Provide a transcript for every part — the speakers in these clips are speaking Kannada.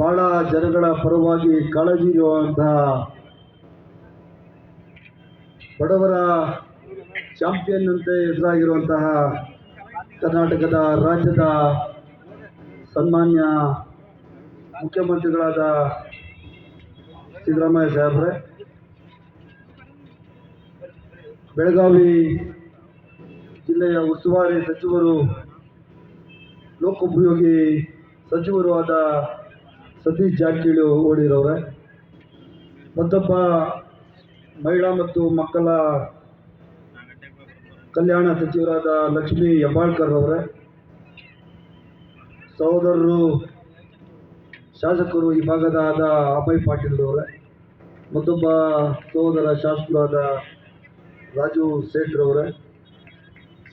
ಬಹಳ ಜನಗಳ ಪರವಾಗಿ ಕಾಳಜಿ ಇರುವಂತಹ ಬಡವರ ಚಾಂಪಿಯನ್ ಅಂತ ಎದುರಾಗಿರುವಂತಹ ಕರ್ನಾಟಕದ ರಾಜ್ಯದ ಸನ್ಮಾನ್ಯ ಮುಖ್ಯಮಂತ್ರಿಗಳಾದ ಸಿದ್ದರಾಮಯ್ಯ ಸಾಹೇಬ್ರೆ, ಬೆಳಗಾವಿ ಜಿಲ್ಲೆಯ ಉಸ್ತುವಾರಿ ಸಚಿವರು, ಲೋಕೋಪಯೋಗಿ ಸಚಿವರು ಆದ ಸತೀಶ್ ಜಾರಕಿಹೊಳಿ ಓಡಿರೋರೆ. ಮತ್ತೊಬ್ಬ ಮಹಿಳಾ ಮತ್ತು ಮಕ್ಕಳ ಕಲ್ಯಾಣ ಸಚಿವರಾದ ಲಕ್ಷ್ಮೀ ಹೆಬ್ಬಾಳ್ಕರ್ ಅವರೇ. ಸಹೋದರರು, ಶಾಸಕರು ಈ ಭಾಗದ ಆದ ಅಭಯ್ ಪಾಟೀಲ್ ಅವರೇ. ಮತ್ತೊಬ್ಬ ಸಹೋದರ ಶಾಸಕರಾದ ರಾಜು ಸೇಠ್ರವರೇ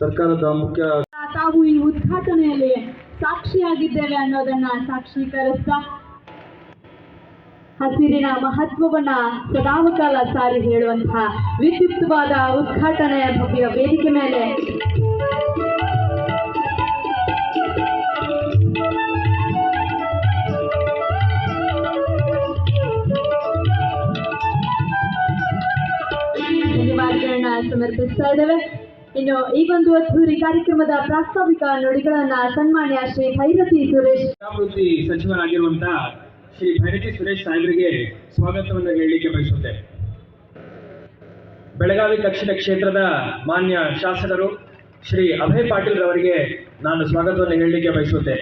ಸರ್ಕಾರದ ಮುಖ್ಯ ತಾವು ಈ ಉದ್ಘಾಟನೆಯಲ್ಲಿ ಸಾಕ್ಷಿಯಾಗಿದ್ದೇವೆ ಅನ್ನೋದನ್ನ ಸಾಕ್ಷೀಕರಿಸ್ತಾ ಹಸಿರಿನ ಮಹತ್ವವನ್ನ ಸದಾವಕಾಲ ಸಾರಿ ಹೇಳುವಂತಹ ವಿದ್ಯುಕ್ತವಾದ ಉದ್ಘಾಟನೆಯ ಭವ್ಯ ವೇದಿಕೆ ಮೇಲೆ. ಸಮರ್ಪಿಸ್ತಾ ಇದ್ದೇವೆ. ಇನ್ನು ಈ ಒಂದು ಅದ್ಧೂರಿ ಕಾರ್ಯಕ್ರಮದ ಪ್ರಾಸ್ತಾವಿಕ ನುಡಿಗಳನ್ನ ಸನ್ಮಾನ್ಯ ಶ್ರೀ ಭೈರತಿ ಸುರೇಶ್. ಸಚಿವರಾಗಿರುವಂತಹ ಶ್ರೀ ಭೈರತಿ ಸುರೇಶ್ ಸಾಹೇಬರಿಗೆ ಸ್ವಾಗತವನ್ನು ಹೇಳಲಿಕ್ಕೆ ಬಯಸುತ್ತೆ ಬೆಳಗಾವಿ ದಕ್ಷಿಣ ಕ್ಷೇತ್ರದ ಮಾನ್ಯ ಶಾಸಕರು ಶ್ರೀ ಅಭಯ್ ಪಾಟೀಲ್ ರವರಿಗೆ ನಾನು ಸ್ವಾಗತವನ್ನು ಹೇಳಲಿಕ್ಕೆ ಬಯಸುತ್ತೆ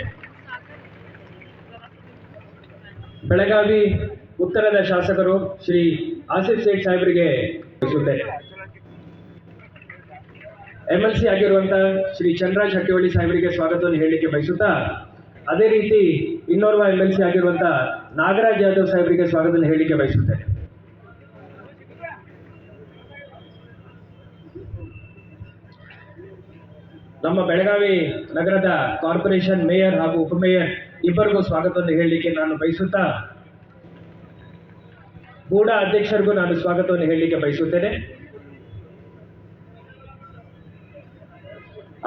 ಬೆಳಗಾವಿ ಉತ್ತರದ ಶಾಸಕರು ಶ್ರೀ ಆಸಿಫ್ ಸೇಠ್ ಸಾಹೇಬರಿಗೆ ಬಯಸುತ್ತೇನೆ. ಎಂ ಎಲ್ ಸಿ ಆಗಿರುವಂತಹ ಶ್ರೀ ಚಂದ್ರಾಜ್ ಹಟ್ಟಿಹೊಳಿ ಸಾಹೇಬರಿಗೆ ಸ್ವಾಗತವನ್ನು ಹೇಳಲಿಕ್ಕೆ ಬಯಸುತ್ತಾ ಅದೇ ರೀತಿ ಇನ್ನೋರ್ವ ಎಂ ಎಲ್ ಸಿ ಆಗಿರುವಂತ ನಾಗರಾಜ್ ಯಾದವ್ ಸಾಹೇಬರಿಗೆ ಸ್ವಾಗತವನ್ನು ಹೇಳಿಕೆ ಬಯಸುತ್ತೇನೆ. ನಮ್ಮ ಬೆಳಗಾವಿ ನಗರದ ಕಾರ್ಪೊರೇಷನ್ ಮೇಯರ್ ಹಾಗೂ ಉಪಮೇಯರ್ ಇಬ್ಬರಿಗೂ ಸ್ವಾಗತವನ್ನು ಹೇಳಲಿಕ್ಕೆ ನಾನು ಬಯಸುತ್ತಾ ಗೂಢ ಅಧ್ಯಕ್ಷರಿಗೂ ನಾನು ಸ್ವಾಗತವನ್ನು ಹೇಳಲಿಕ್ಕೆ ಬಯಸುತ್ತೇನೆ.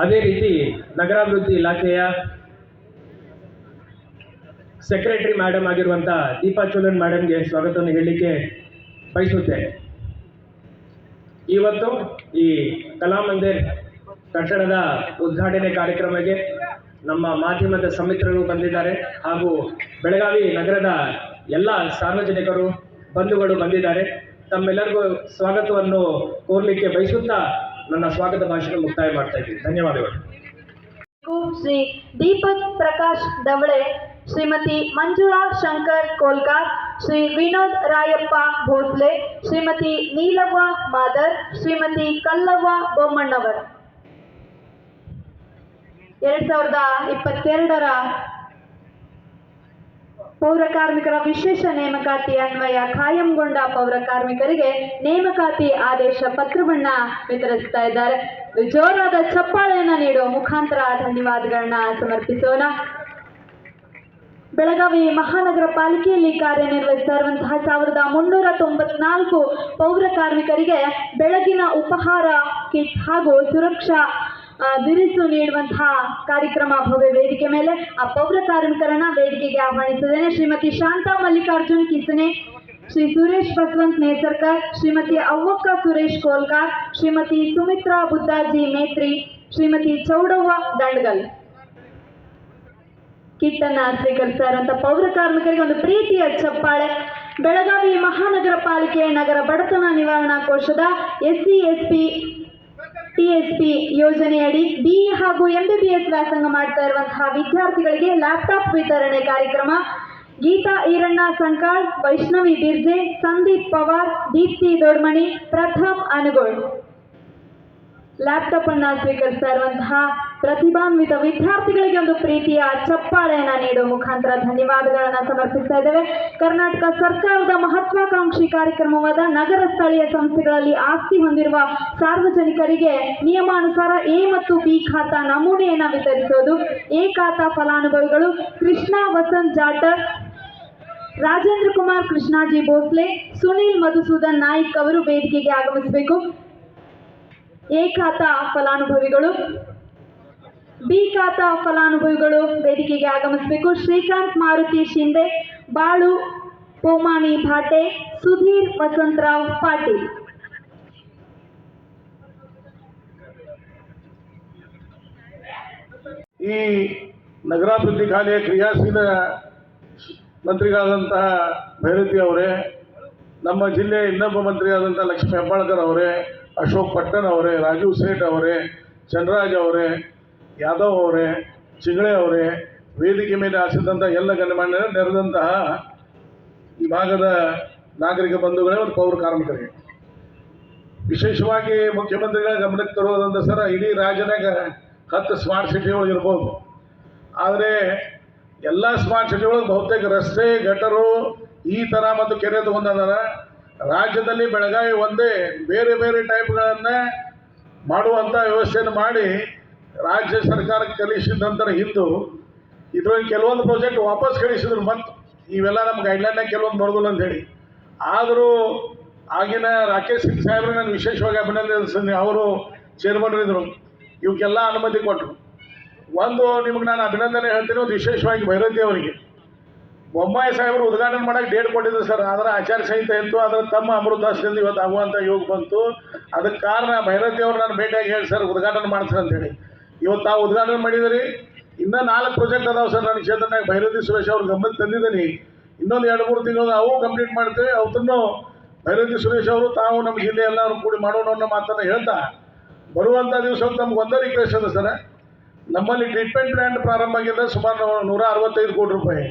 ಅದೇ ರೀತಿ ನಗರಾಭಿವೃದ್ಧಿ ಇಲಾಖೆಯ ಸೆಕ್ರೆಟರಿ ಮೇಡಮ್ ಆಗಿರುವಂಥ ದೀಪಾ ಚೋಲನ್ ಮೇಡಮ್ಗೆ ಸ್ವಾಗತವನ್ನು ಹೇಳಲಿಕ್ಕೆ ಬಯಸುತ್ತೇನೆ ಇವತ್ತು ಈ ಕಲಾಮಂದಿರ್ ಕಟ್ಟಡದ ಉದ್ಘಾಟನೆ ಕಾರ್ಯಕ್ರಮಕ್ಕೆ ನಮ್ಮ ಮಾಧ್ಯಮದ ಸಮಿತ್ರರು ಬಂದಿದ್ದಾರೆ ಹಾಗೂ ಬೆಳಗಾವಿ ನಗರದ ಎಲ್ಲ ಸಾರ್ವಜನಿಕರು, ಬಂಧುಗಳು ಬಂದಿದ್ದಾರೆ. ತಮ್ಮೆಲ್ಲರಿಗೂ ಸ್ವಾಗತವನ್ನು ಕೋರ್ಲಿಕ್ಕೆ ಬಯಸುತ್ತಾ ನನ್ನ ಸ್ವಾಗತ ಭಾಷಣ ಮುಕ್ತಾಯ ಮಾಡ್ತಾ ಇದ್ದೀನಿ. ಧನ್ಯವಾದಗಳು. ಶ್ರೀ ದೀಪಕ್ ಪ್ರಕಾಶ್ ದವಳೆ ಶ್ರೀಮತಿ ಮಂಜುಳಾ ಶಂಕರ್ ಕೋಲ್ಕಾರ್, ಶ್ರೀ ವಿನೋದ್ ರಾಯಪ್ಪ ಭೋಸ್ಲೆ, ಶ್ರೀಮತಿ ನೀಲವ್ವ ಮಾದರ್, ಶ್ರೀಮತಿ ಕಲ್ಲವ್ವ ಬೊಮ್ಮಣ್ಣವರ್. ಎರಡ್ ಸಾವಿರದ ಇಪ್ಪತ್ತೆರಡರ ಪೌರ ಕಾರ್ಮಿಕರ ವಿಶೇಷ ನೇಮಕಾತಿ ಅನ್ವಯ ಕಾಯಂಗೊಂಡ ಪೌರ ಕಾರ್ಮಿಕರಿಗೆ ನೇಮಕಾತಿ ಆದೇಶ ಪತ್ರವನ್ನ ವಿತರಿಸ್ತಾ ಇದ್ದಾರೆ. ಜೋರಾದ ಚಪ್ಪಾಳೆಯನ್ನ ನೀಡುವ ಮುಖಾಂತರ ಧನ್ಯವಾದಗಳನ್ನ ಸಮರ್ಪಿಸೋಣ. ಬೆಳಗಾವಿ ಮಹಾನಗರ ಪಾಲಿಕೆಯಲ್ಲಿ ಕಾರ್ಯನಿರ್ವಹಿಸ್ತಾ ಇರುವಂತಹ ಸಾವಿರದ ಮುನ್ನೂರ ತೊಂಬತ್ನಾಲ್ಕು ಪೌರ ಕಾರ್ಮಿಕರಿಗೆ ಬೆಳಗಿನ ಉಪಹಾರ ಕಿಟ್ ಹಾಗೂ ಸುರಕ್ಷಾ ದಿರಿಸು ನೀಡುವಂತಹ ಕಾರ್ಯಕ್ರಮ ಭವ್ಯ ವೇದಿಕೆ ಮೇಲೆ ಆ ಪೌರ ಕಾರ್ಮಿಕರನ್ನ ವೇದಿಕೆಗೆ ಆಹ್ವಾನಿಸಿದ್ದೇನೆ. ಶ್ರೀಮತಿ ಶಾಂತಾ ಮಲ್ಲಿಕಾರ್ಜುನ್ ಕಿಸನೆ, ಶ್ರೀ ಸುರೇಶ್ ಬಸವಂತ್ ನೇಸರ್ಕರ್, ಶ್ರೀಮತಿ ಅವ್ವಕ್ಕ ಸುರೇಶ್ ಕೋಲ್ಕಾರ್, ಶ್ರೀಮತಿ ಸುಮಿತ್ರಾ ಬುದ್ದಾಜಿ ಮೇತ್ರಿ, ಶ್ರೀಮತಿ ಚೌಡವ್ವ ದಂಡಗಲ್. ಕಿಟ್ ಅನ್ನ ಸ್ವೀಕರಿಸ್ತಾ ಪೌರ ಕಾರ್ಮಿಕರಿಗೆ ಒಂದು ಪ್ರೀತಿಯ ಚಪ್ಪಾಳೆ. ಬೆಳಗಾವಿ ಮಹಾನಗರ ಪಾಲಿಕೆ ನಗರ ಬಡತನ ನಿವಾರಣಾ ಕೋಶದ S C S P T S P ಯೋಜನೆಯಡಿ ಬಿ ಹಾಗೂ ಎಂ ಬಿ ಬಿ ಎಸ್ ವ್ಯಾಸಂಗ ಮಾಡ್ತಾ ಇರುವಂತಹ ವಿದ್ಯಾರ್ಥಿಗಳಿಗೆ ಲ್ಯಾಪ್ಟಾಪ್ ವಿತರಣೆ ಕಾರ್ಯಕ್ರಮ. ಗೀತಾ ಈರಣ್ಣ ಸಂಕಾಳ್, ವೈಷ್ಣವಿ ಬಿರ್ಜೆ, ಸಂದೀಪ್ ಪವಾರ್, ದೀಪ್ತಿ ದೊಡ್ಮಣಿ ಪ್ರಥಮ್ ಅನುಗೋಳ್. ಲ್ಯಾಪ್ಟಾಪ್ ಅನ್ನ ಸ್ವೀಕರಿಸ್ತಾ ಇರುವಂತಹ ಪ್ರತಿಭಾನ್ವಿತ ವಿದ್ಯಾರ್ಥಿಗಳಿಗೆ ಒಂದು ಪ್ರೀತಿಯ ಚಪ್ಪಾಳೆಯನ್ನ ನೀಡುವ ಮುಖಾಂತರ ಧನ್ಯವಾದಗಳನ್ನ ಸಮರ್ಪಿಸ್ತಾ ಇದ್ದೇವೆ. ಕರ್ನಾಟಕ ಸರ್ಕಾರದ ಮಹತ್ವಾಕಾಂಕ್ಷಿ ಕಾರ್ಯಕ್ರಮವಾದ ನಗರ ಸ್ಥಳೀಯ ಸಂಸ್ಥೆಗಳಲ್ಲಿ ಆಸ್ತಿ ಹೊಂದಿರುವ ಸಾರ್ವಜನಿಕರಿಗೆ ನಿಯಮಾನುಸಾರ ಎ ಮತ್ತು ಬಿ ಖಾತಾ ನಮೂನೆಯನ್ನ ವಿತರಿಸೋದು ಎ ಖಾತಾ ಫಲಾನುಭವಿಗಳು ಕೃಷ್ಣ ವಸಂತ್ ಜಾಟರ್, ರಾಜೇಂದ್ರ ಕುಮಾರ್ ಕೃಷ್ಣಾಜಿ ಭೋಸ್ಲೆ, ಸುನೀಲ್ ಮಧುಸೂದನ್ ನಾಯ್ಕ್ ಅವರು ವೇದಿಕೆಗೆ ಆಗಮಿಸಬೇಕು. ಏಕಾತ ಫಲಾನುಭವಿಗಳು ಬಿ ಫಲಾನುಭವಿಗಳು ವೇದಿಕೆಗೆ ಆಗಮಿಸಬೇಕು. ಶ್ರೀಕಾಂತ್ ಮಾರುತಿ ಶಿಂದೆ, ಬಾಳು ಪೋಮಾನಿ ಭಾಟೆ, ಸುಧೀರ್ ವಸಂತರಾವ್ ಪಾಟೀಲ್. ಈ ನಗರಾಭಿವೃದ್ಧಿ ಖಾಲಿಯ ಕ್ರಿಯಾಶೀಲ ಮಂತ್ರಿಗಳಾದಂತಹ ಭೈರತಿ ಅವರೇ, ನಮ್ಮ ಜಿಲ್ಲೆಯ ಇನ್ನೊಬ್ಬ ಮಂತ್ರಿಯಾದಂಥ ಲಕ್ಷ್ಮೀ ಹೆಬ್ಬಾಳ್ಕರ್ ಅವರೇ, ಅಶೋಕ್ ಪಟ್ಟಣ್ ಅವರೇ ರಾಜೀವ್ ಸೇಠ್ ಅವರೇ ಚಂದ್ರರಾಜ್ ಅವರೇ ಯಾದವ್ ಅವರೇ, ಚಿಂಗಳೆ ಅವರೇ, ವೇದಿಕೆ ಮೇಲೆ ಆಸಿದಂಥ ಎಲ್ಲ ಗಣ್ಯಮಾನ್ಯರು ನೆರೆದಂತಹ ಈ ಭಾಗದ ನಾಗರಿಕ ಬಂಧುಗಳೇ ಮತ್ತು ಪೌರ ಕಾರ್ಮಿಕರಿಗೆ ವಿಶೇಷವಾಗಿ ಮುಖ್ಯಮಂತ್ರಿಗಳ ಗಮನಕ್ಕೆ ತರುವುದಂದ್ರೆ ಸರ, ಇಡೀ ರಾಜ್ಯನಾಗ ಹತ್ತು ಸ್ಮಾರ್ಟ್ ಸಿಟಿಗಳು ಇರ್ಬೋದು. ಆದರೆ ಎಲ್ಲ ಸ್ಮಾರ್ಟ್ ಸಿಟಿಗಳು ಬಹುತೇಕ ರಸ್ತೆ, ಗಟರು ಈ ಥರ ಮತ್ತು ಕೆರೆ ತಗೊಂಡದಾರ ರಾಜ್ಯದಲ್ಲಿ ಬೆಳಗಾವಿ ಒಂದೇ, ಬೇರೆ ಬೇರೆ ಟೈಪ್ಗಳನ್ನು ಮಾಡುವಂಥ ವ್ಯವಸ್ಥೆಯನ್ನು ಮಾಡಿ ರಾಜ್ಯ ಸರ್ಕಾರಕ್ಕೆ ಕಲಿಸಿದ ನಂತರ ಹಿಂದು ಇದ್ರೊಳಗೆ ಕೆಲವೊಂದು ಪ್ರಾಜೆಕ್ಟ್ ವಾಪಸ್ ಕಳಿಸಿದ್ರು ಮತ್ತು ಇವೆಲ್ಲ ನಮ್ಮ ಗೈಡ್ಲೈನ್ನಾಗ ಕೆಲವೊಂದು ಬರೋದಿಲ್ಲ ಅಂತ ಹೇಳಿ. ಆದರೂ ಆಗಿನ ರಾಕೇಶ್ ಸಿಂಗ್ ಸಾಹೇಬ್ರು ನಾನು ವಿಶೇಷವಾಗಿ ಅಭಿನಂದಿಸ್ತೀನಿ ಅವರು ಇದ್ರು. ಇವಕ್ಕೆಲ್ಲ ಅನುಮತಿ ಕೊಟ್ಟರು ಒಂದು ನಿಮಗೆ ನಾನು ಅಭಿನಂದನೆ ಹೇಳ್ತೀನಿ, ಒಂದು ವಿಶೇಷವಾಗಿ ಭೈರತಿ ಅವರಿಗೆ. ಬೊಮ್ಮಾಯಿ ಸಾಹೇಬರು ಉದ್ಘಾಟನೆ ಮಾಡಕ್ಕೆ ಡೇಟ್ ಕೊಟ್ಟಿದ್ರು ಸರ್. ಅದರ ಆಚಾರ ಸಂಹಿತೆ ಇತ್ತು ಅದರ ತಮ್ಮ ಅಮೃತಾಸ್ತಿಂದ ಇವತ್ತು ಆಗುವಂಥ ಯೋಗ ಬಂತು. ಅದಕ್ಕೆ ಕಾರಣ ಭೈರತಿ ಅವರು ನಾನು ಭೇಟಿಯಾಗಿ ಹೇಳಿ ಸರ್, ಉದ್ಘಾಟನೆ ಮಾಡ್ತಾರೆ ಅಂತೇಳಿ ಇವತ್ತು ತಾವು ಉದ್ಘಾಟನೆ ಮಾಡಿದಿರಿ. ಇನ್ನೂ ನಾಲ್ಕು ಪ್ರಾಜೆಕ್ಟ್ ಅದಾವೆ ಸರ್ ನನ್ನ ಕ್ಷೇತ್ರನಾಗ ಭೈರತಿ ಸುರೇಶ್ ಅವ್ರ ಗಮನಕ್ಕೆ ತಂದಿದ್ದೀನಿ. ಇನ್ನೊಂದು ಎರಡು ಮೂರು ತಿಂಗಳು ಅವು ಕಂಪ್ಲೀಟ್ ಮಾಡ್ತೇವೆ. ಅವತ್ತನ್ನು ಭೈರತಿ ಸುರೇಶ್ ಅವರು, ತಾವು ನಮ್ಮ ಜಿಲ್ಲೆ ಎಲ್ಲರೂ ಕೂಡಿ ಮಾಡೋಣ ಅನ್ನೋ ಮಾತನ್ನು ಹೇಳ್ತಾ ಬರುವಂಥ ದಿವಸ ನಮ್ಗೆ ಒಂದೇ ರಿಕ್ವೆಸ್ಟ್ ಅದ ಸರ್. ನಮ್ಮಲ್ಲಿ ಟ್ರೀಟ್ಮೆಂಟ್ ಪ್ಲ್ಯಾಂಟ್ ಪ್ರಾರಂಭ ಆಗಿದೆ. ಸುಮಾರು ನೂರ ಅರವತ್ತೈದು ಕೋಟಿ ರೂಪಾಯಿ.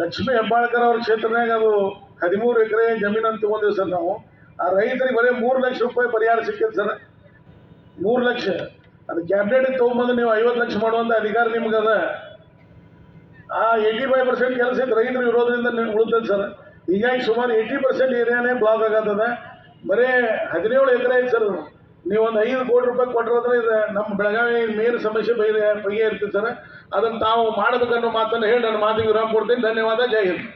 ಲಕ್ಷ್ಮೀ ಹೆಬ್ಬಾಳ್ಕರ್ ಅವ್ರ ಕ್ಷೇತ್ರನಾಗ ಅದು ಹದಿಮೂರು ಎಕರೆ ಜಮೀನು ಅಂತ ತೊಗೊಂಡಿವಿ ಸರ್ ನಾವು. ಆ ರೈತರಿಗೆ ಬರೀ ಮೂರು ಲಕ್ಷ ರೂಪಾಯಿ ಪರಿಹಾರ ಸಿಕ್ಕಿದೆ ಸರ್. ಮೂರು ಲಕ್ಷ. ಅದು ಕ್ಯಾಬಿನೆಟ್ ತಗೊಂಬಂದು ನೀವು ಐವತ್ತು ಲಕ್ಷ ಮಾಡುವಂಥ ಅಧಿಕಾರ ನಿಮ್ಗೆ ಅದ. ಆ ಏಯ್ಟಿ ಫೈವ್ ಪರ್ಸೆಂಟ್ ಕೆಲಸ ರೈತರು ಇರೋದ್ರಿಂದ ಉಳಿತದೆ ಸರ್. ಹೀಗಾಗಿ ಸುಮಾರು ಏಯ್ಟಿ ಪರ್ಸೆಂಟ್ ಏರಿಯಾನೇ ಬ್ಲಾಕ್ ಆಗತ್ತದ. ಬರೀ ಹದಿನೇಳು ಎಕರೆ ಐತೆ ಸರ್ ನೀವು ಒಂದು ಐದು ಕೋಟಿ ರೂಪಾಯಿ ಕೊಟ್ಟಿರೋದ್ರೆ ಇದು ನಮ್ಮ ಬೆಳಗಾವಿ ಮೇನ್ ಸಮಸ್ಯೆ ಬಗೆ ಇರ್ತದೆ ಸರ್. ಅದನ್ನು ತಾವು ಮಾಡಬೇಕನ್ನೋ ಮಾತನ್ನು ಹೇಳಿ ನನ್ನ ಮಾತಿಗೆ ವಿರಾಮ ಕೊಡ್ತೀನಿ. ಧನ್ಯವಾದ. ಜೈ ಹಿಂದ್.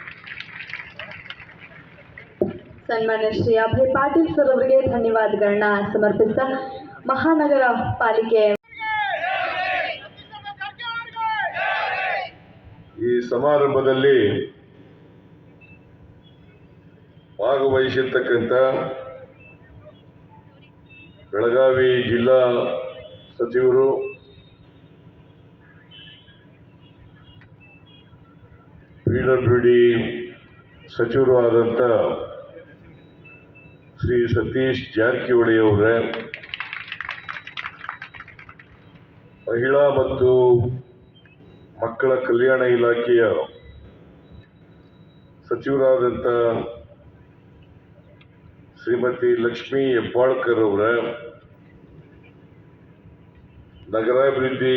ಸನ್ಮಾನ್ಯ ಶ್ರೀ ಅಭಯ್ ಪಾಟೀಲ್ ಸರ್ ಅವರಿಗೆ ಧನ್ಯವಾದಗಳನ್ನ ಸಮರ್ಪಿಸ್ತಾ ಮಹಾನಗರ ಪಾಲಿಕೆ ಈ ಸಮಾರಂಭದಲ್ಲಿ ಭಾಗವಹಿಸಿರ್ತಕ್ಕಂಥ ಬೆಳಗಾವಿ ಜಿಲ್ಲಾ ಸಚಿವರು, ಪಿ ಡಬ್ಲ್ಯೂ ಡಿ ಸಚಿವರು ಆದಂಥ ಶ್ರೀ ಸತೀಶ್ ಜಾರಕಿಹೊಳಿ ಅವರೇ ಮಹಿಳಾ ಮತ್ತು ಮಕ್ಕಳ ಕಲ್ಯಾಣ ಇಲಾಖೆಯ ಸಚಿವರಾದಂಥ ಶ್ರೀಮತಿ ಲಕ್ಷ್ಮೀ ಹೆಬ್ಬಾಳ್ಕರ್ ಅವರ, ನಗರಾಭಿವೃದ್ಧಿ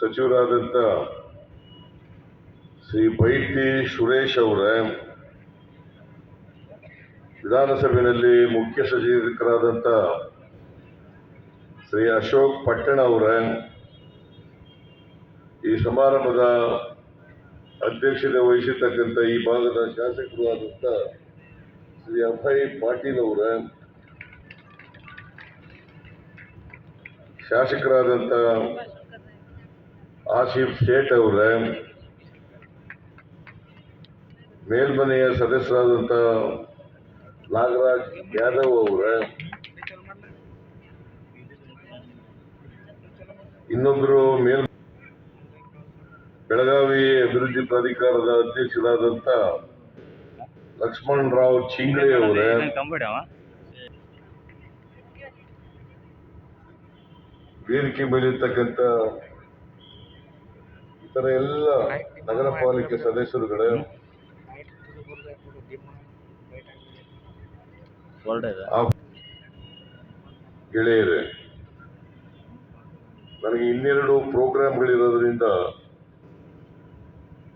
ಸಚಿವರಾದಂಥ ಶ್ರೀ ಬೈತಿ ಸುರೇಶ್ ಅವರ, ವಿಧಾನಸಭೆಯಲ್ಲಿ ಮುಖ್ಯ ಸಚೇತಕರಾದಂಥ ಶ್ರೀ ಅಶೋಕ್ ಪಟ್ಟಣ ಅವರ, ಈ ಸಮಾರಂಭದ ಅಧ್ಯಕ್ಷತೆ ವಹಿಸಿರ್ತಕ್ಕಂಥ ಈ ಭಾಗದ ಶಾಸಕರು ಆದಂಥ ಶ್ರೀ ಅಭಯ್ ಪಾಟೀಲ್ ಅವರ, ಶಾಸಕರಾದಂಥ ಆಸಿಫ್ ಶೇಟ್ ಅವರ, ಮೇಲ್ಮನೆಯ ಸದಸ್ಯರಾದಂಥ ನಾಗರಾಜ್ ಯಾದವ್ ಅವರ ಇನ್ನೊಬ್ಬರು ಮೇಲ್ ಬೆಳಗಾವಿ ಅಭಿವೃದ್ಧಿ ಪ್ರಾಧಿಕಾರದ ಅಧ್ಯಕ್ಷರಾದಂತ ಲಕ್ಷ್ಮಣ್ ರಾವ್ ಚಿಂಗ್ಳೆ ಅವರೇ. ವೇದಿಕೆ ಮೇಲಿರ್ತಕ್ಕಂಥ ಇತರ ಎಲ್ಲ ನಗರ ಪಾಲಿಕೆ ಸದಸ್ಯರುಗಳೇ ಗೆಳೆಯರೇ. ನನಗೆ ಇನ್ನೆರಡು ಪ್ರೋಗ್ರಾಮ್ಗಳಿರೋದ್ರಿಂದ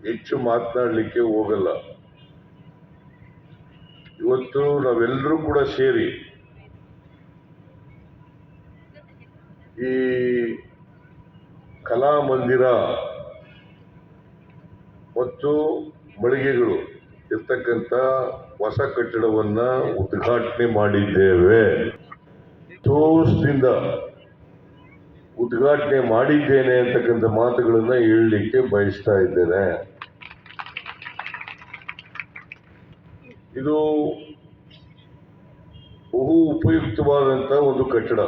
ಹೆಚ್ಚು ಮಾತನಾಡಲಿಕ್ಕೆ ಹೋಗಲ್ಲ. ಇವತ್ತು ನಾವೆಲ್ಲರೂ ಕೂಡ ಸೇರಿ ಈ ಕಲಾ ಮಂದಿರ ಮತ್ತು ಮಳಿಗೆಗಳು ಇರ್ತಕ್ಕಂಥ ಹೊಸ ಕಟ್ಟಡವನ್ನು ಉದ್ಘಾಟನೆ ಮಾಡಿದ್ದೇವೆ. ತೋರ್ಸದಿಂದ ಉದ್ಘಾಟನೆ ಮಾಡಿದ್ದೇನೆ ಅಂತಕ್ಕಂಥ ಮಾತುಗಳನ್ನು ಹೇಳಲಿಕ್ಕೆ ಬಯಸ್ತಾ ಇದ್ದೇನೆ. ಇದು ಬಹು ಉಪಯುಕ್ತವಾದಂಥ ಒಂದು ಕಟ್ಟಡ.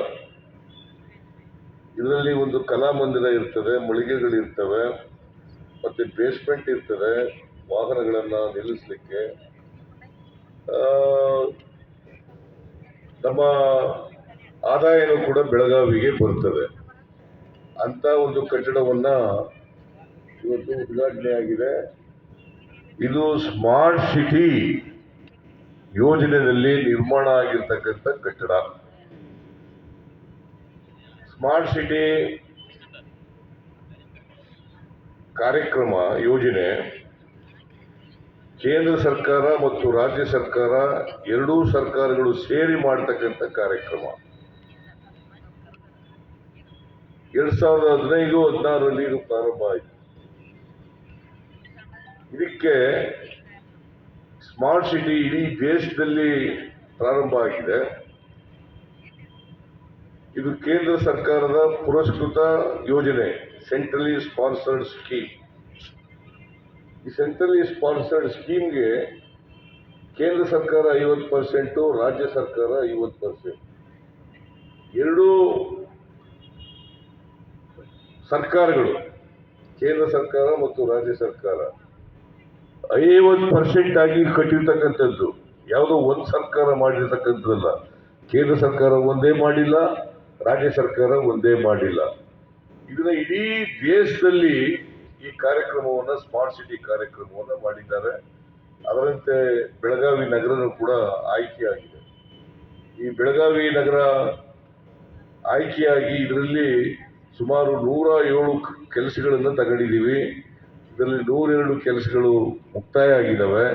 ಇದರಲ್ಲಿ ಒಂದು ಕಲಾಮಂದಿರ ಇರ್ತದೆ ಮಳಿಗೆಗಳಿರ್ತವೆ ಮತ್ತು ಬೇಸ್ಮೆಂಟ್ ಇರ್ತದೆ, ವಾಹನಗಳನ್ನು ನಿಲ್ಲಿಸಲಿಕ್ಕೆ. ನಮ್ಮ ಆದಾಯನೂ ಕೂಡ ಬೆಳಗಾವಿಗೆ ಬರ್ತದೆ. ಅಂತ ಒಂದು ಕಟ್ಟಡವನ್ನ ಇವತ್ತು ಉದ್ಘಾಟನೆ ಆಗಿದೆ. ಇದು ಸ್ಮಾರ್ಟ್ ಸಿಟಿ ಯೋಜನೆಯಲ್ಲಿ ನಿರ್ಮಾಣ ಆಗಿರ್ತಕ್ಕಂಥ ಕಟ್ಟಡ. ಸ್ಮಾರ್ಟ್ ಸಿಟಿ ಕಾರ್ಯಕ್ರಮ, ಯೋಜನೆ ಕೇಂದ್ರ ಸರ್ಕಾರ ಮತ್ತು ರಾಜ್ಯ ಸರ್ಕಾರ ಎರಡೂ ಸರ್ಕಾರಗಳು ಸೇರಿ ಮಾಡ್ತಕ್ಕಂಥ ಕಾರ್ಯಕ್ರಮ. ಎರಡ್ ಸಾವಿರದ ಹದಿನೈದು, ಹದಿನಾರರಲ್ಲಿ ಇದು ಪ್ರಾರಂಭ ಆಯಿತು. ಇದಕ್ಕೆ ಸ್ಮಾರ್ಟ್ ಸಿಟಿ ಇಡೀ ದೇಶದಲ್ಲಿ ಪ್ರಾರಂಭ ಆಗಿದೆ. ಇದು ಕೇಂದ್ರ ಸರ್ಕಾರದ ಪುರಸ್ಕೃತ ಯೋಜನೆ, ಸೆಂಟ್ರಲಿ ಸ್ಪಾನ್ಸರ್ಡ್ ಸ್ಕೀಮ್. ಈ ಸೆಂಟ್ರಲಿ ಸ್ಪಾನ್ಸರ್ಡ್ ಸ್ಕೀಮ್ಗೆ ಕೇಂದ್ರ ಸರ್ಕಾರ ಐವತ್ತು ಪರ್ಸೆಂಟು, ರಾಜ್ಯ ಸರ್ಕಾರ ಐವತ್ತು ಪರ್ಸೆಂಟ್. ಎರಡೂ ಸರ್ಕಾರಗಳು, ಕೇಂದ್ರ ಸರ್ಕಾರ ಮತ್ತು ರಾಜ್ಯ ಸರ್ಕಾರ, ಐವತ್ತು ಪರ್ಸೆಂಟ್ ಆಗಿ ಕಟ್ಟಿರ್ತಕ್ಕಂಥದ್ದು, ಯಾವುದೋ ಒಂದು ಸರ್ಕಾರ ಮಾಡಿರ್ತಕ್ಕಂಥದ್ದಲ್ಲ. ಕೇಂದ್ರ ಸರ್ಕಾರ ಒಂದೇ ಮಾಡಿಲ್ಲ, ರಾಜ್ಯ ಸರ್ಕಾರ ಒಂದೇ ಮಾಡಿಲ್ಲ. ಇದನ್ನ ಇಡೀ ದೇಶದಲ್ಲಿ ಈ ಕಾರ್ಯಕ್ರಮವನ್ನು, ಸ್ಮಾರ್ಟ್ ಸಿಟಿ ಕಾರ್ಯಕ್ರಮವನ್ನು ಮಾಡಿದ್ದಾರೆ. ಅದರಂತೆ ಬೆಳಗಾವಿ ನಗರನೂ ಕೂಡ ಆಯ್ಕೆಯಾಗಿದೆ. ಈ ಬೆಳಗಾವಿ ನಗರ ಆಯ್ಕೆಯಾಗಿ ಇದರಲ್ಲಿ ಸುಮಾರು ನೂರ ಏಳು ಕೆಲಸಗಳನ್ನು ತಗೊಂಡಿದ್ದೀವಿ ಇದರಲ್ಲಿ ನೂರೆರಡು ಕೆಲಸಗಳು ಮುಕ್ತಾಯ ಆಗಿದ್ದಾವೆ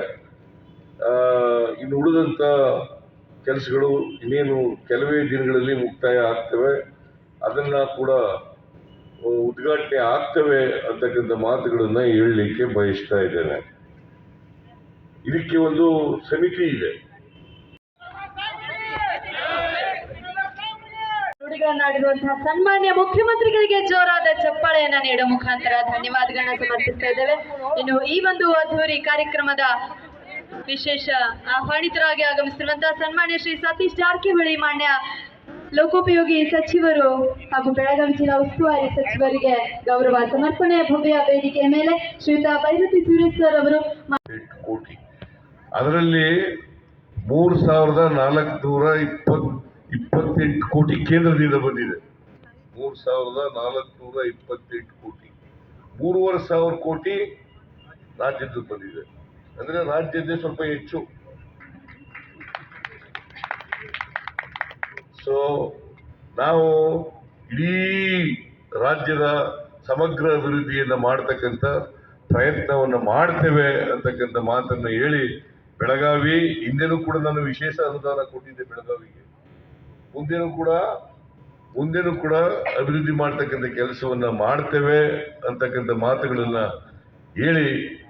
ಇನ್ನು ಉಳಿದಂಥ ಕೆಲಸಗಳು ಇನ್ನೇನು ಕೆಲವೇ ದಿನಗಳಲ್ಲಿ ಮುಕ್ತಾಯ ಆಗ್ತವೆ. ಅದನ್ನ ಕೂಡ ಉದ್ಘಾಟನೆ ಆಗ್ತವೆ ಅಂತಕ್ಕಂಥ ಮಾತುಗಳನ್ನು ಹೇಳಲಿಕ್ಕೆ ಬಯಸ್ತಾ ಇದ್ದೇನೆ. ಇದಕ್ಕೆ ಒಂದು ಸಮಿತಿ ಇದೆ. ನುಡಿಗಳನ್ನಾಡಿರುವಂತಹ ಸನ್ಮಾನ್ಯ ಮುಖ್ಯಮಂತ್ರಿಗಳಿಗೆ ಜೋರಾದ ಚಪ್ಪಾಳೆಯನ್ನ ನೀಡುವ ಮುಖಾಂತರ ಧನ್ಯವಾದಗಳನ್ನ ಸಮರ್ಪಿಸ್ತಾ ಇದ್ದೇವೆ. ಇನ್ನು ಈ ಒಂದು ಅದ್ಧೂರಿ ಕಾರ್ಯಕ್ರಮದ ವಿಶೇಷ ಆಹ್ವಾನಿತರಾಗಿ ಆಗಮಿಸಿರುವಂತಹ ಸನ್ಮಾನ್ಯ ಶ್ರೀ ಸತೀಶ್ ಜಾರಕಿಹೊಳಿ, ಮಾನ್ಯ ಲೋಕೋಪಯೋಗಿ ಸಚಿವರು ಹಾಗೂ ಬೆಳಗಾವಿ ಜಿಲ್ಲಾ ಉಸ್ತುವಾರಿ ಸಚಿವರಿಗೆ ಗೌರವ ಸಮರ್ಪಣೆ, ಭವ್ಯ ವೇದಿಕೆಯ ಮೇಲೆ ಶ್ರೀಯುತ ಭೈರತಿ ಸುರೇಶ್ ಸರ್ ಅವರು ಅದರಲ್ಲಿ ಮೂರು ಸಾವಿರದ ನಾಲ್ಕುನೂರ ಇಪ್ಪತ್ ಇಪ್ಪತ್ತೆಂಟು ಕೋಟಿ ಕೇಂದ್ರದಿಂದ ಬಂದಿದೆ. ಮೂರು ಸಾವಿರದ ನಾಲ್ಕುನೂರ ಇಪ್ಪತ್ತೆಂಟು ಕೋಟಿ. ಮೂರುವರೆ ಸಾವಿರ ಕೋಟಿ ರಾಜ್ಯದ್ದು ಬಂದಿದೆ. ಅಂದ್ರೆ ರಾಜ್ಯದ್ದೇ ಸ್ವಲ್ಪ ಹೆಚ್ಚು. ಸೊ ನಾವು ಇಡೀ ರಾಜ್ಯದ ಸಮಗ್ರ ಅಭಿವೃದ್ಧಿಯನ್ನು ಮಾಡತಕ್ಕಂಥ ಪ್ರಯತ್ನವನ್ನು ಮಾಡ್ತೇವೆ ಅಂತಕ್ಕಂಥ ಮಾತನ್ನು ಹೇಳಿ ಬೆಳಗಾವಿ, ಹಿಂದೆನೂ ಕೂಡ ನಾನು ವಿಶೇಷ ಅನುದಾನ ಕೊಟ್ಟಿದ್ದೆ ಬೆಳಗಾವಿಗೆ. ಮುಂದೆನೂ ಕೂಡ ಮುಂದೆನೂ ಕೂಡ ಅಭಿವೃದ್ಧಿ ಮಾಡ್ತಕ್ಕಂಥ ಕೆಲಸವನ್ನ ಮಾಡ್ತೇವೆ ಅಂತಕ್ಕಂಥ ಮಾತುಗಳನ್ನ ಹೇಳಿ,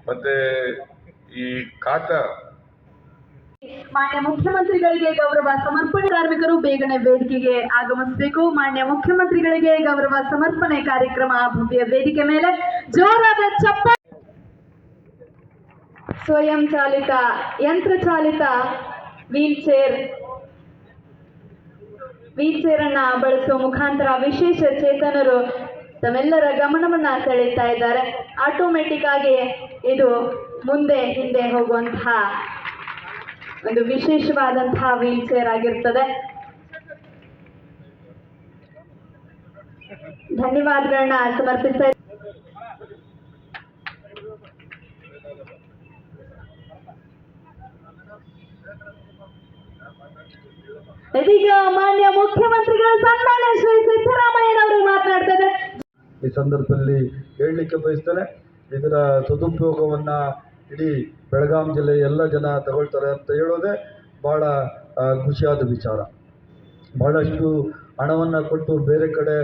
ಮತ್ತೆ ಈ ಕಾಟ. ಮಾನ್ಯ ಮುಖ್ಯಮಂತ್ರಿಗಳಿಗೆ ಗೌರವ ಸಮರ್ಪಣೆ. ಕಾರ್ಮಿಕರು ಬೇಗನೆ ವೇದಿಕೆಗೆ ಆಗಮಿಸಬೇಕು. ಮಾನ್ಯ ಮುಖ್ಯಮಂತ್ರಿಗಳಿಗೆ ಗೌರವ ಸಮರ್ಪಣೆ ಕಾರ್ಯಕ್ರಮ ಭವ್ಯ ವೇದಿಕೆ ಮೇಲೆ ಜೋರಾದ ಚಪ್ಪ. ಸ್ವಯಂ ಚಾಲಿತ ಯಂತ್ರ ಚಾಲಿತ ವೀಲ್ ಚೇರ್ ವೀಲ್ ಬಳಸುವ ಮುಖಾಂತರ ವಿಶೇಷ ಚೇತನರು ತಮ್ಮೆಲ್ಲರ ಗಮನವನ್ನ ಸೆಳೀತಾ ಇದ್ದಾರೆ. ಆಟೋಮೆಟಿಕ್ ಆಗಿ ಇದು ಮುಂದೆ, ಹಿಂದೆ ಹೋಗುವಂತಹ ಒಂದು ವಿಶೇಷವಾದಂತಹ ವೀಲ್ ಚೇರ್ ಆಗಿರ್ತದೆ ಧನ್ಯವಾದಗಳನ್ನ ಸಮರ್ಪಿಸ್ತಾ ಇದೀಗ ಮಾನ್ಯ ಮುಖ್ಯಮಂತ್ರಿಗಳ ಸನ್ಮಾನ ಶ್ರೀ ಸಿದ್ದರಾಮಯ್ಯನವರು ಮಾತನಾಡ್ತಾರೆ. ಈ ಸಂದರ್ಭದಲ್ಲಿ ಹೇಳಲಿಕ್ಕೆ ಬಯಸ್ತಾರೆ ಇದರ ಸದುಪಯೋಗವನ್ನು ಇಡೀ ಬೆಳಗಾಂ ಜಿಲ್ಲೆ ಎಲ್ಲ ಜನ ತಗೊಳ್ತಾರೆ ಅಂತ ಹೇಳೋದೇ ಭಾಳ ಖುಷಿಯಾದ ವಿಚಾರ. ಭಾಳಷ್ಟು ಹಣವನ್ನು ಕೊಟ್ಟು ಬೇರೆ ಕಡೆ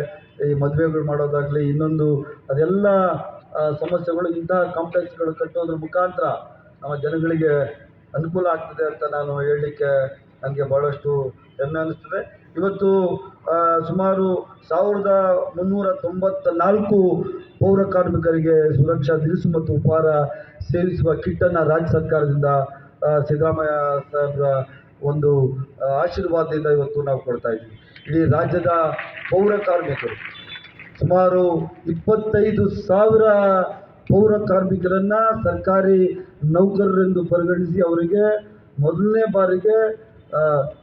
ಈ ಮದುವೆಗಳು ಮಾಡೋದಾಗಲಿ, ಇನ್ನೊಂದು ಅದೆಲ್ಲ ಸಮಸ್ಯೆಗಳು ಇಂತಹ ಕಾಂಪ್ಲೆಕ್ಸ್ಗಳು ಕಟ್ಟೋದ್ರ ಮುಖಾಂತರ ನಮ್ಮ ಜನಗಳಿಗೆ ಅನುಕೂಲ ಆಗ್ತದೆ ಅಂತ ನಾನು ಹೇಳಲಿಕ್ಕೆ ನನಗೆ ಭಾಳಷ್ಟು ಹೆಮ್ಮೆ ಅನ್ನಿಸ್ತದೆ. ಇವತ್ತು ಸುಮಾರು ಸಾವಿರದ ಮುನ್ನೂರ ತೊಂಬತ್ತ ನಾಲ್ಕು ಪೌರ ಕಾರ್ಮಿಕರಿಗೆ ಸುರಕ್ಷಾ ದಿರಿಸು ಮತ್ತು ಉಪಹಾರ ಸೇವಿಸುವ ಕಿಟ್ಟನ್ನು ರಾಜ್ಯ ಸರ್ಕಾರದಿಂದ ಸಿದ್ದರಾಮಯ್ಯ ಸಾಹೇಬರ ಒಂದು ಆಶೀರ್ವಾದದಿಂದ ಇವತ್ತು ನಾವು ಕೊಡ್ತಾ ಇದ್ದೀವಿ. ಇಡೀ ರಾಜ್ಯದ ಪೌರ ಕಾರ್ಮಿಕರು, ಸುಮಾರು ಇಪ್ಪತ್ತೈದು ಸಾವಿರ ಪೌರ ಕಾರ್ಮಿಕರನ್ನು ಸರ್ಕಾರಿ ನೌಕರರೆಂದು ಪರಿಗಣಿಸಿ ಅವರಿಗೆ ಮೊದಲನೇ ಬಾರಿಗೆ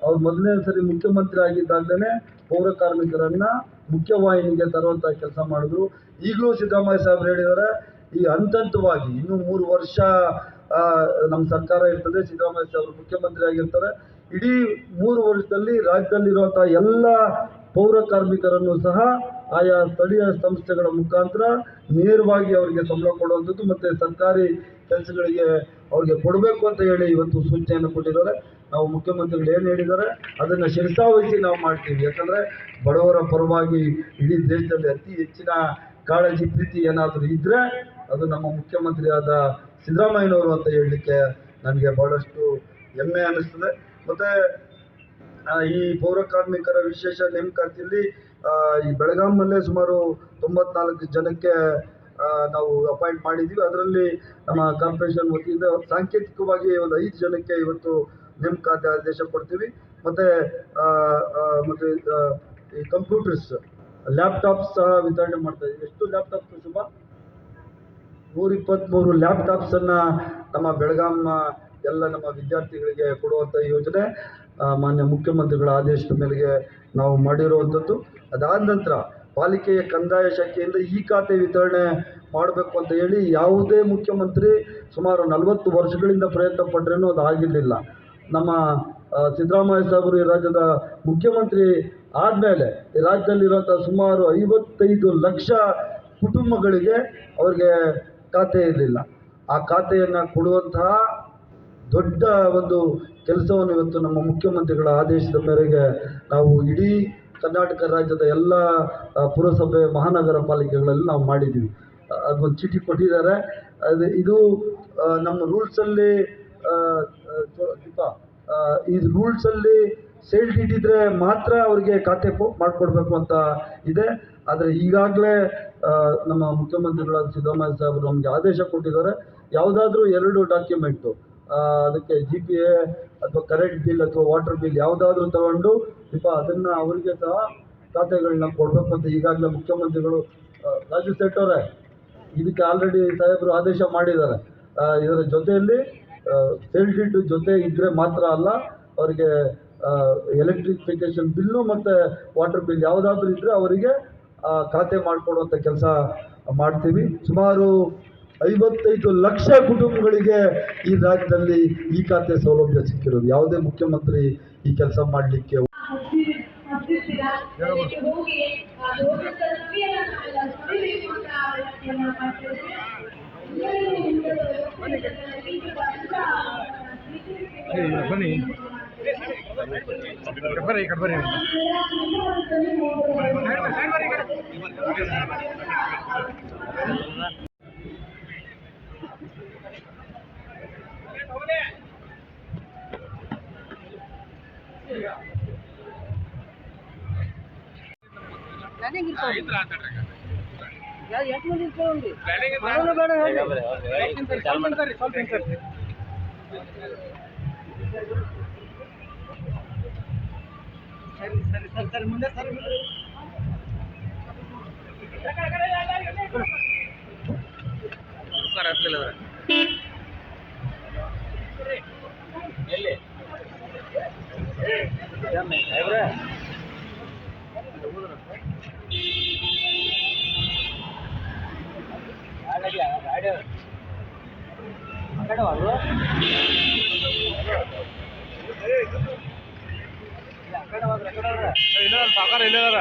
ಅವ್ರು ಮೊದಲನೇ ಸರಿ ಮುಖ್ಯಮಂತ್ರಿ ಆಗಿದ್ದಾಗಲೇ ಪೌರ ಕಾರ್ಮಿಕರನ್ನ ಮುಖ್ಯವಾಹಿನಿಗೆ ತರುವಂತ ಕೆಲಸ ಮಾಡಿದ್ರು. ಈಗಲೂ ಸಿದ್ದರಾಮಯ್ಯ ಸಾಹೇಬ್ರು ಹೇಳಿದ್ದಾರೆ ಈ ಹಂತ ಹಂತವಾಗಿ ಇನ್ನೂ ಮೂರು ವರ್ಷ ನಮ್ಮ ಸರ್ಕಾರ ಇರ್ತದೆ, ಸಿದ್ದರಾಮಯ್ಯ ಸಾಹೇಬ್ರು ಮುಖ್ಯಮಂತ್ರಿ ಆಗಿರ್ತಾರೆ. ಇಡೀ ಮೂರು ವರ್ಷದಲ್ಲಿ ರಾಜ್ಯದಲ್ಲಿರುವಂತಹ ಎಲ್ಲ ಪೌರ ಕಾರ್ಮಿಕರನ್ನು ಸಹ ಆಯಾ ಸ್ಥಳೀಯ ಸಂಸ್ಥೆಗಳ ಮುಖಾಂತರ ನೇರವಾಗಿ ಅವರಿಗೆ ಸಂಬಳ ಕೊಡುವಂಥದ್ದು ಮತ್ತು ಸರ್ಕಾರಿ ಕೆಲಸಗಳಿಗೆ ಅವ್ರಿಗೆ ಕೊಡಬೇಕು ಅಂತ ಹೇಳಿ ಇವತ್ತು ಸೂಚನೆಯನ್ನು ಕೊಟ್ಟಿದ್ದಾರೆ. ನಾವು ಮುಖ್ಯಮಂತ್ರಿಗಳು ಏನು ಹೇಳಿದ್ದಾರೆ? ಅದನ್ನು ಶಿರಸಾವಹಿಸಿ ನಾವು ಮಾಡ್ತೀವಿ. ಯಾಕಂದರೆ ಬಡವರ ಪರವಾಗಿ ಇಡೀ ದೇಶದಲ್ಲಿ ಅತಿ ಹೆಚ್ಚಿನ ಕಾಳಜಿ, ಪ್ರೀತಿ ಏನಾದರೂ ಇದ್ದರೆ ಅದು ನಮ್ಮ ಮುಖ್ಯಮಂತ್ರಿಯಾದ ಸಿದ್ದರಾಮಯ್ಯನವರು ಅಂತ ಹೇಳಲಿಕ್ಕೆ ನನಗೆ ಭಾಳಷ್ಟು ಹೆಮ್ಮೆ ಅನ್ನಿಸ್ತದೆ. ಮತ್ತು ಈ ಪೌರ ಕಾರ್ಮಿಕರ ವಿಶೇಷ ನೇಮಕಾತಿಯಲ್ಲಿ ಈ ಬೆಳಗಾಂನಲ್ಲೇ ಸುಮಾರು ತೊಂಬತ್ನಾಲ್ಕು ಜನಕ್ಕೆ ನಾವು ಅಪಾಯಿಂಟ್ ಮಾಡಿದ್ದೀವಿ ಅದರಲ್ಲಿ ನಮ್ಮ ಕಾರ್ಪೊರೇಷನ್ ವತಿಯಿಂದ ಸಾಂಕೇತಿಕವಾಗಿ ಒಂದು ಐದು ಜನಕ್ಕೆ ಇವತ್ತು ನೇಮಕಾತಿ ಆದೇಶ ಕೊಡ್ತೀವಿ. ಮತ್ತೆ ಮತ್ತೆ ಈ ಕಂಪ್ಯೂಟರ್ಸ್ ಲ್ಯಾಪ್ಟಾಪ್ಸ್ ಸಹ ವಿತರಣೆ ಮಾಡ್ತಾ ಇದ್ದೀವಿ. ಎಷ್ಟು ಲ್ಯಾಪ್ಟಾಪ್ಸ್ ಶುಭ? ನೂರ ಇಪ್ಪತ್ತ್ಮೂರು ಲ್ಯಾಪ್ಟಾಪ್ಸನ್ನು ನಮ್ಮ ಬೆಳಗಾಂ ಎಲ್ಲ ನಮ್ಮ ವಿದ್ಯಾರ್ಥಿಗಳಿಗೆ ಕೊಡುವಂಥ ಯೋಜನೆ. ಮಾನ್ಯ ಮುಖ್ಯಮಂತ್ರಿಗಳ ಆದೇಶದ ಮೇಲೆಗೆ ನಾವು ಮಾಡಿರುವಂಥದ್ದು. ಅದಾದ ನಂತರ ಪಾಲಿಕೆಯ ಕಂದಾಯ ಶಾಖೆಯಿಂದ ಈ ಖಾತೆ ವಿತರಣೆ ಮಾಡಬೇಕು ಅಂತ ಹೇಳಿ ಯಾವುದೇ ಮುಖ್ಯಮಂತ್ರಿ ಸುಮಾರು ನಲವತ್ತು ವರ್ಷಗಳಿಂದ ಪ್ರಯತ್ನ ಪಟ್ರೇನು ಅದು ಆಗಿರಲಿಲ್ಲ. ನಮ್ಮ ಸಿದ್ದರಾಮಯ್ಯ ಸಾಹೇಬರು ಈ ರಾಜ್ಯದ ಮುಖ್ಯಮಂತ್ರಿ ಆದಮೇಲೆ ಈ ರಾಜ್ಯದಲ್ಲಿರುವಂಥ ಸುಮಾರು ಐವತ್ತೈದು ಲಕ್ಷ ಕುಟುಂಬಗಳಿಗೆ ಅವ್ರಿಗೆ ಖಾತೆ ಇರಲಿಲ್ಲ. ಆ ಖಾತೆಯನ್ನು ಕೊಡುವಂತಹ ದೊಡ್ಡ ಒಂದು ಕೆಲಸವನ್ನು ಇವತ್ತು ನಮ್ಮ ಮುಖ್ಯಮಂತ್ರಿಗಳ ಆದೇಶದ ಮೇರೆಗೆ ನಾವು ಇಡೀ ಕರ್ನಾಟಕ ರಾಜ್ಯದ ಎಲ್ಲ ಪುರಸಭೆ, ಮಹಾನಗರ ಪಾಲಿಕೆಗಳಲ್ಲಿ ನಾವು ಮಾಡಿದ್ದೀವಿ. ಅದೊಂದು ಚೀಟಿ ಕೊಟ್ಟಿದ್ದಾರೆ. ಅದು ಇದು ನಮ್ಮ ರೂಲ್ಸಲ್ಲಿ ಈ ರೂಲ್ಸಲ್ಲಿ ಸೇಲ್ಡ್ ಇದ್ರೆ ಮಾತ್ರ ಅವರಿಗೆ ಖಾತೆ ಮಾಡಿಕೊಡ್ಬೇಕು ಅಂತ ಇದೆ. ಆದರೆ ಈಗಾಗಲೇ ನಮ್ಮ ಮುಖ್ಯಮಂತ್ರಿಗಳಾದ ಸಿದ್ದರಾಮಯ್ಯ ಸಾಹೇಬರು ನಮಗೆ ಆದೇಶ ಕೊಟ್ಟಿದ್ದಾರೆ. ಯಾವುದಾದ್ರೂ ಎರಡು ಡಾಕ್ಯುಮೆಂಟು ಅದಕ್ಕೆ ಜಿ ಪಿ ಎ ಅಥವಾ ಕರೆಂಟ್ ಬಿಲ್ ಅಥವಾ ವಾಟರ್ ಬಿಲ್ ಯಾವುದಾದ್ರೂ ತಗೊಂಡು ದೀಪ ಅದನ್ನು ಅವರಿಗೆ ಸಹ ಖಾತೆಗಳನ್ನ ಕೊಡಬೇಕು ಅಂತ ಈಗಾಗಲೇ ಮುಖ್ಯಮಂತ್ರಿಗಳು ರಾಜು ಅವರೇ ಇದಕ್ಕೆ ಆಲ್ರೆಡಿ ಸಾಹೇಬರು ಆದೇಶ ಮಾಡಿದ್ದಾರೆ. ಇದರ ಜೊತೆಯಲ್ಲಿ ಸೇಲ್ ಜೊತೆ ಇದ್ದರೆ ಮಾತ್ರ ಅಲ್ಲ, ಅವರಿಗೆ ಎಲೆಕ್ಟ್ರಿಫಿಕೇಶನ್ ಬಿಲ್ಲು ಮತ್ತು ವಾಟರ್ ಬಿಲ್ ಯಾವುದಾದ್ರೂ ಇದ್ದರೆ ಅವರಿಗೆ ಖಾತೆ ಮಾಡಿಕೊಡುವಂಥ ಕೆಲಸ ಮಾಡ್ತೀವಿ. ಸುಮಾರು ಐವತ್ತೈದು ಲಕ್ಷ ಕುಟುಂಬಗಳಿಗೆ ಈ ರಾಜ್ಯದಲ್ಲಿ ಈ ಖಾತೆ ಸೌಲಭ್ಯ ಸಿಕ್ಕಿರೋದು. ಯಾವುದೇ ಮುಖ್ಯಮಂತ್ರಿ ಈ ಕೆಲಸ ಮಾಡಲಿಕ್ಕೆ ಹೋಗಿ ಬನ್ನಿ ಬರ್ರಿ ಈ ಕಡೆ ಬರ್ರಿ ಸರಿ ಸರಿ ಸರಿ ಸರಿ ಮುಂದೆ ಸರಿ ಹತ್ತಲಿಲ್ಲ ಎಲ್ಲಿ ಸಾಹೇಬ್ರ ಗಾಡಿ ಗಾಡಿ ಕಡೆ ಸಾಕಾರ ಇಲ್ಲದಾರ